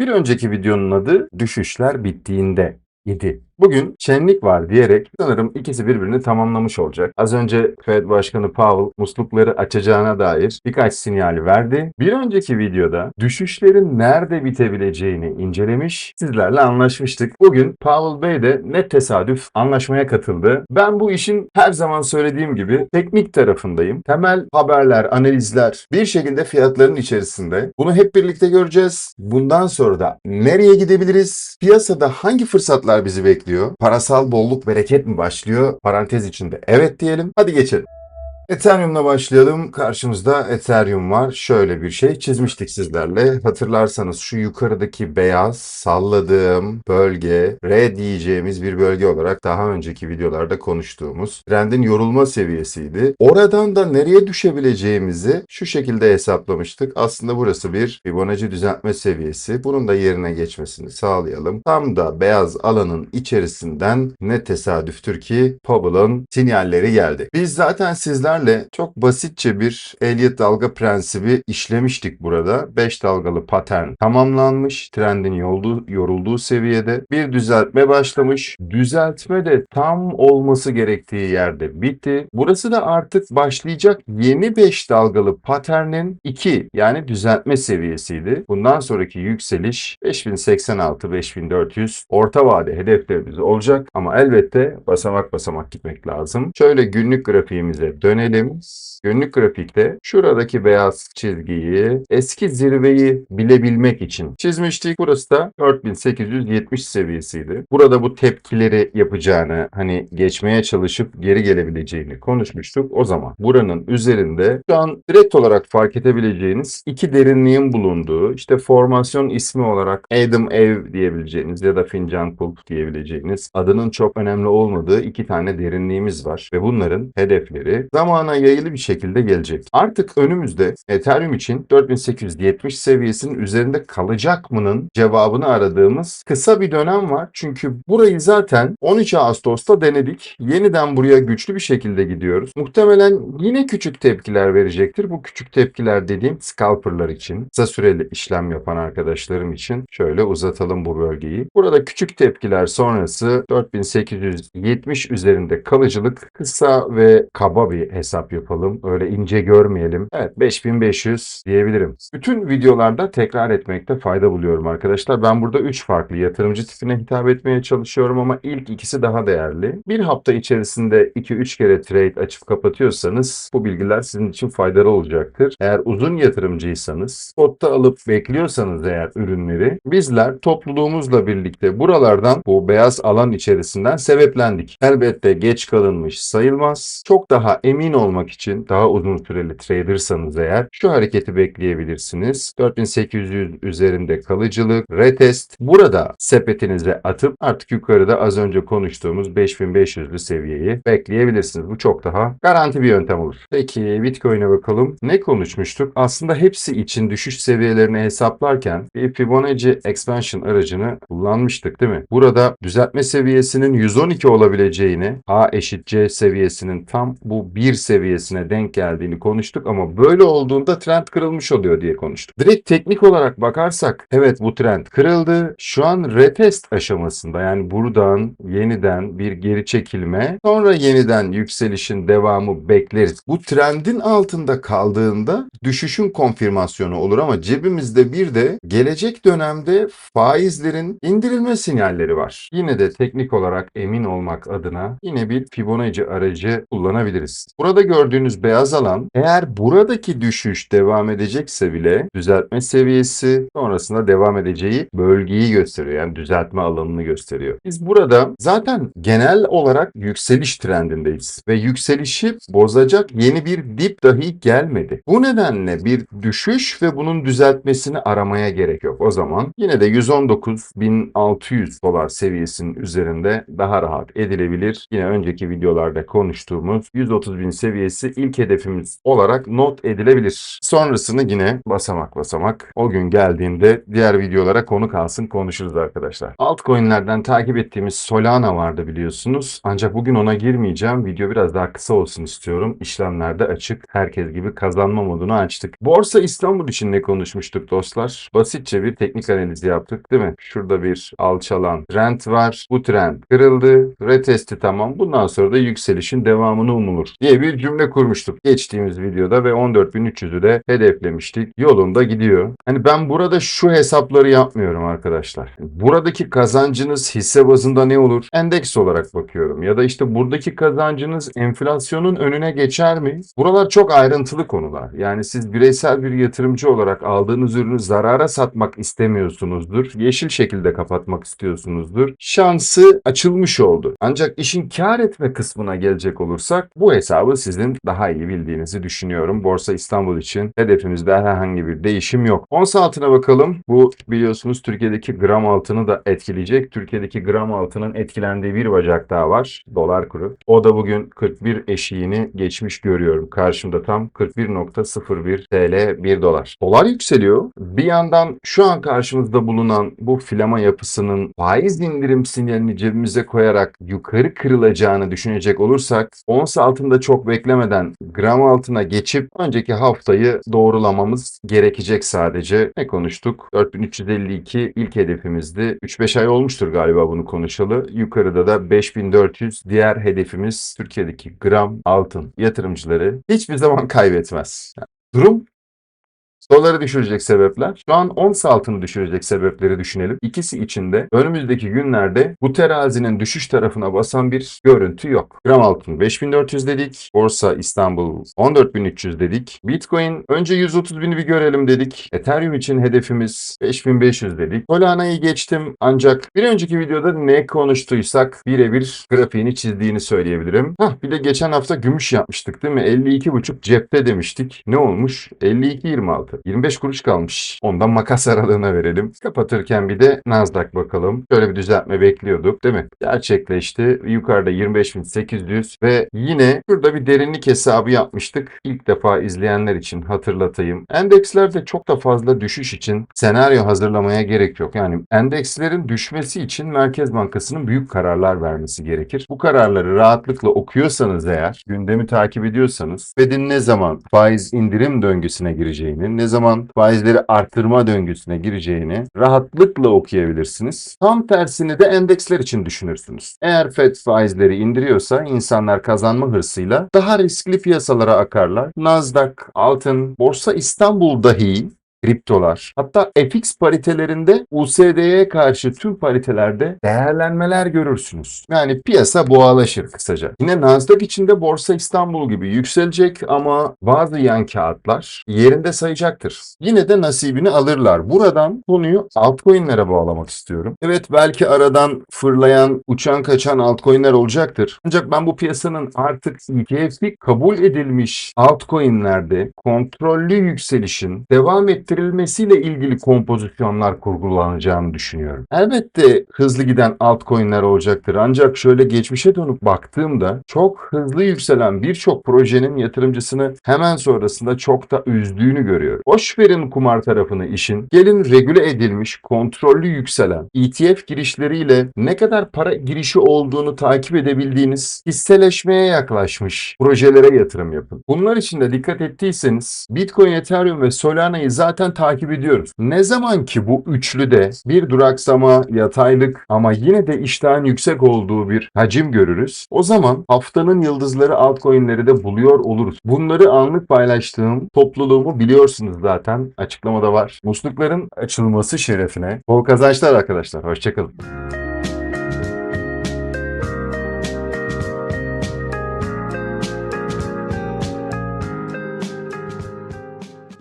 Bir önceki videonun adı Düşüşler Bittiğinde idi. Bugün şenlik var diyerek sanırım ikisi birbirini tamamlamış olacak. Az önce Fed Başkanı Powell muslukları açacağına dair birkaç sinyali verdi. Bir önceki videoda düşüşlerin nerede bitebileceğini incelemiş, sizlerle anlaşmıştık. Bugün Powell Bey de net tesadüf anlaşmaya katıldı. Ben bu işin her zaman söylediğim gibi teknik tarafındayım. Temel haberler, analizler bir şekilde fiyatların içerisinde. Bunu hep birlikte göreceğiz. Bundan sonra da nereye gidebiliriz? Piyasada hangi fırsatlar bizi bekliyor? Parasal bolluk bereket mi başlıyor? Parantez içinde evet diyelim. Hadi geçelim. Ethereum'la başlayalım. Karşımızda Ethereum var. Şöyle bir şey çizmiştik sizlerle. Hatırlarsanız şu yukarıdaki beyaz salladığım bölge R diyeceğimiz bir bölge olarak daha önceki videolarda konuştuğumuz trendin yorulma seviyesiydi. Oradan da nereye düşebileceğimizi şu şekilde hesaplamıştık. Aslında burası bir Fibonacci düzeltme seviyesi. Bunun da yerine geçmesini sağlayalım. Tam da beyaz alanın içerisinden ne tesadüftür ki Powell'ın sinyalleri geldi. Biz zaten sizler sizlerle çok basitçe bir Elliott dalga prensibi işlemiştik burada. 5 dalgalı patern tamamlanmış. Trendin yoldu, yorulduğu seviyede bir düzeltme başlamış. Düzeltme de tam olması gerektiği yerde bitti. Burası da artık başlayacak yeni 5 dalgalı paternin 2 yani düzeltme seviyesiydi. Bundan sonraki yükseliş 5086-5400 orta vade hedeflerimiz olacak ama elbette basamak basamak gitmek lazım. Şöyle günlük grafiğimize dönelim dönelim. Günlük grafikte şuradaki beyaz çizgiyi eski zirveyi bilebilmek için çizmiştik. Burası da 4870 seviyesiydi. Burada bu tepkileri yapacağını hani geçmeye çalışıp geri gelebileceğini konuşmuştuk. O zaman buranın üzerinde şu an direkt olarak fark edebileceğiniz iki derinliğin bulunduğu işte formasyon ismi olarak Adam Ev diyebileceğiniz ya da Fincan Kulp diyebileceğiniz adının çok önemli olmadığı iki tane derinliğimiz var ve bunların hedefleri zamana yayılı bir şekilde gelecek. Artık önümüzde Ethereum için 4870 seviyesinin üzerinde kalacak mı'nın cevabını aradığımız kısa bir dönem var. Çünkü burayı zaten 13 Ağustos'ta denedik. Yeniden buraya güçlü bir şekilde gidiyoruz. Muhtemelen yine küçük tepkiler verecektir. Bu küçük tepkiler dediğim scalperlar için, kısa süreli işlem yapan arkadaşlarım için şöyle uzatalım bu bölgeyi. Burada küçük tepkiler sonrası 4870 üzerinde kalıcılık kısa ve kaba bir hesap yapalım. Öyle ince görmeyelim. Evet 5500 diyebilirim. Bütün videolarda tekrar etmekte fayda buluyorum arkadaşlar. Ben burada 3 farklı yatırımcı tipine hitap etmeye çalışıyorum ama ilk ikisi daha değerli. Bir hafta içerisinde 2-3 kere trade açıp kapatıyorsanız bu bilgiler sizin için faydalı olacaktır. Eğer uzun yatırımcıysanız spotta alıp bekliyorsanız eğer ürünleri bizler topluluğumuzla birlikte buralardan bu beyaz alan içerisinden sebeplendik. Elbette geç kalınmış sayılmaz. Çok daha emin olmak için daha uzun süreli tradersanız eğer şu hareketi bekleyebilirsiniz. 4800 üzerinde kalıcılık, retest. Burada sepetinize atıp artık yukarıda az önce konuştuğumuz 5500'lü seviyeyi bekleyebilirsiniz. Bu çok daha garanti bir yöntem olur. Peki Bitcoin'e bakalım. Ne konuşmuştuk? Aslında hepsi için düşüş seviyelerini hesaplarken bir Fibonacci Expansion aracını kullanmıştık değil mi? Burada düzeltme seviyesinin 112 olabileceğini, A eşit C seviyesinin tam bu 1 seviyesine denk geldiğini konuştuk ama böyle olduğunda trend kırılmış oluyor diye konuştuk. Direkt teknik olarak bakarsak evet bu trend kırıldı. Şu an retest aşamasında yani buradan yeniden bir geri çekilme sonra yeniden yükselişin devamı bekleriz. Bu trendin altında kaldığında düşüşün konfirmasyonu olur ama cebimizde bir de gelecek dönemde faizlerin indirilme sinyalleri var. Yine de teknik olarak emin olmak adına yine bir Fibonacci aracı kullanabiliriz. Burada gördüğünüz beyaz alan eğer buradaki düşüş devam edecekse bile düzeltme seviyesi sonrasında devam edeceği bölgeyi gösteriyor. Yani düzeltme alanını gösteriyor. Biz burada zaten genel olarak yükseliş trendindeyiz ve yükselişi bozacak yeni bir dip dahi gelmedi. Bu nedenle bir düşüş ve bunun düzeltmesini aramaya gerek yok. O zaman yine de 119.600 dolar seviyesinin üzerinde daha rahat edilebilir. Yine önceki videolarda konuştuğumuz 130.000 seviyesi ilk hedefimiz olarak not edilebilir. Sonrasını yine basamak basamak o gün geldiğinde diğer videolara konu kalsın konuşuruz arkadaşlar. Altcoin'lerden takip ettiğimiz Solana vardı biliyorsunuz. Ancak bugün ona girmeyeceğim. Video biraz daha kısa olsun istiyorum. İşlemlerde açık. Herkes gibi kazanma modunu açtık. Borsa İstanbul için ne konuşmuştuk dostlar? Basitçe bir teknik analizi yaptık değil mi? Şurada bir alçalan trend var. Bu trend kırıldı. Retesti tamam. Bundan sonra da yükselişin devamını umulur diye bir cümle kurmuştuk geçtiğimiz videoda ve 14.300'ü de hedeflemiştik. Yolunda gidiyor. Hani ben burada şu hesapları yapmıyorum arkadaşlar. Buradaki kazancınız hisse bazında ne olur? Endeks olarak bakıyorum. Ya da işte buradaki kazancınız enflasyonun önüne geçer mi? Buralar çok ayrıntılı konular. Yani siz bireysel bir yatırımcı olarak aldığınız ürünü zarara satmak istemiyorsunuzdur. Yeşil şekilde kapatmak istiyorsunuzdur. Şansı açılmış oldu. Ancak işin kar etme kısmına gelecek olursak bu hesabı sizin daha iyi bildiğinizi düşünüyorum. Borsa İstanbul için hedefimizde herhangi bir değişim yok. Ons altına bakalım. Bu biliyorsunuz Türkiye'deki gram altını da etkileyecek. Türkiye'deki gram altının etkilendiği bir bacak daha var. Dolar kuru. O da bugün 41 eşiğini geçmiş görüyorum. Karşımda tam 41.01 TL 1 dolar. Dolar yükseliyor. Bir yandan şu an karşımızda bulunan bu filama yapısının faiz indirim sinyalini cebimize koyarak yukarı kırılacağını düşünecek olursak ons altında çok beklemeden gram altına geçip önceki haftayı doğrulamamız gerekecek sadece. Ne konuştuk? 4352 ilk hedefimizdi. 3-5 ay olmuştur galiba bunu konuşalı. Yukarıda da 5400 diğer hedefimiz Türkiye'deki gram altın yatırımcıları hiçbir zaman kaybetmez. Yani durum Doları düşürecek sebepler. Şu an ons altını düşürecek sebepleri düşünelim. İkisi içinde önümüzdeki günlerde bu terazinin düşüş tarafına basan bir görüntü yok. Gram altın 5400 dedik. Borsa İstanbul 14300 dedik. Bitcoin önce 130 bini bir görelim dedik. Ethereum için hedefimiz 5500 dedik. Solana'yı geçtim ancak bir önceki videoda ne konuştuysak birebir grafiğini çizdiğini söyleyebilirim. Hah bir de geçen hafta gümüş yapmıştık değil mi? 52,5 cepte demiştik. Ne olmuş? 52,26. 25 kuruş kalmış. Ondan makas aralığına verelim. Kapatırken bir de Nasdaq bakalım. Şöyle bir düzeltme bekliyorduk değil mi? Gerçekleşti. Yukarıda 25.800 ve yine şurada bir derinlik hesabı yapmıştık. İlk defa izleyenler için hatırlatayım. Endekslerde çok da fazla düşüş için senaryo hazırlamaya gerek yok. Yani endekslerin düşmesi için Merkez Bankası'nın büyük kararlar vermesi gerekir. Bu kararları rahatlıkla okuyorsanız eğer, gündemi takip ediyorsanız, Fed'in ne zaman faiz indirim döngüsüne gireceğini, ne zaman faizleri arttırma döngüsüne gireceğini rahatlıkla okuyabilirsiniz. Tam tersini de endeksler için düşünürsünüz. Eğer Fed faizleri indiriyorsa insanlar kazanma hırsıyla daha riskli piyasalara akarlar. Nasdaq, altın, Borsa İstanbul dahi kriptolar. Hatta FX paritelerinde USD'ye karşı tüm paritelerde değerlenmeler görürsünüz. Yani piyasa boğalaşır kısaca. Yine Nasdaq içinde Borsa İstanbul gibi yükselecek ama bazı yan kağıtlar yerinde sayacaktır. Yine de nasibini alırlar. Buradan konuyu altcoin'lere bağlamak istiyorum. Evet belki aradan fırlayan, uçan kaçan altcoin'ler olacaktır. Ancak ben bu piyasanın artık ETF'i kabul edilmiş altcoin'lerde kontrollü yükselişin devam ettirilmesiyle ilgili kompozisyonlar kurgulanacağını düşünüyorum. Elbette hızlı giden altcoin'ler olacaktır. Ancak şöyle geçmişe dönüp baktığımda çok hızlı yükselen birçok projenin yatırımcısını hemen sonrasında çok da üzdüğünü görüyorum. Boş verin kumar tarafını işin. Gelin regüle edilmiş, kontrollü yükselen ETF girişleriyle ne kadar para girişi olduğunu takip edebildiğiniz hisseleşmeye yaklaşmış projelere yatırım yapın. Bunlar için de dikkat ettiyseniz Bitcoin, Ethereum ve Solana'yı zaten takip ediyoruz. Ne zaman ki bu üçlüde bir duraksama, yataylık ama yine de iştahın yüksek olduğu bir hacim görürüz. O zaman haftanın yıldızları altcoin'leri de buluyor oluruz. Bunları anlık paylaştığım topluluğumu biliyorsunuz zaten. Açıklamada var. Muslukların açılması şerefine bol kazançlar arkadaşlar. Hoşçakalın.